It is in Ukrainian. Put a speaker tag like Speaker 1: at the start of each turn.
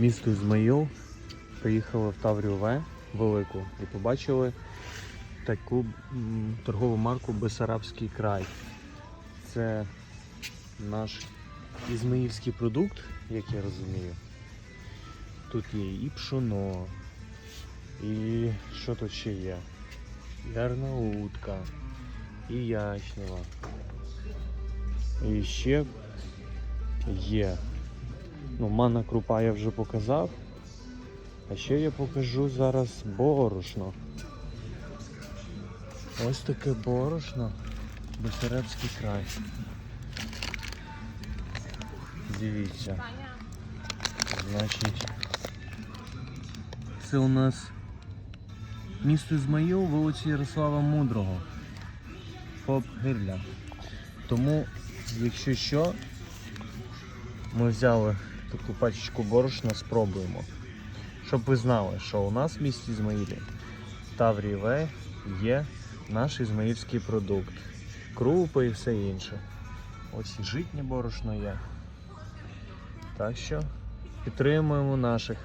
Speaker 1: Місто Ізмаїл. Приїхали в Таврію В велику і побачили таку торгову марку Бесарабський край. Це наш ізмаїльський продукт, як я розумію. Тут є і пшоно, і що тут ще є? Ярна утка, і ячнева. І ще є. Ну, манна крупа я вже показав. А ще я покажу зараз борошно. Ось таке борошно. Бесарабський край. Дивіться. Значить. Це у нас місто Ізмаїл, вулиця Ярослава Мудрого. ФОП Гирля. Тому, якщо що, ми взяли таку пачечку борошна, спробуємо. Щоб ви знали, що у нас в місті Ізмаїлі Тавріве є наш ізмаїльський продукт. Крупи і все інше. Ось і житнє борошно є. Так що підтримуємо наших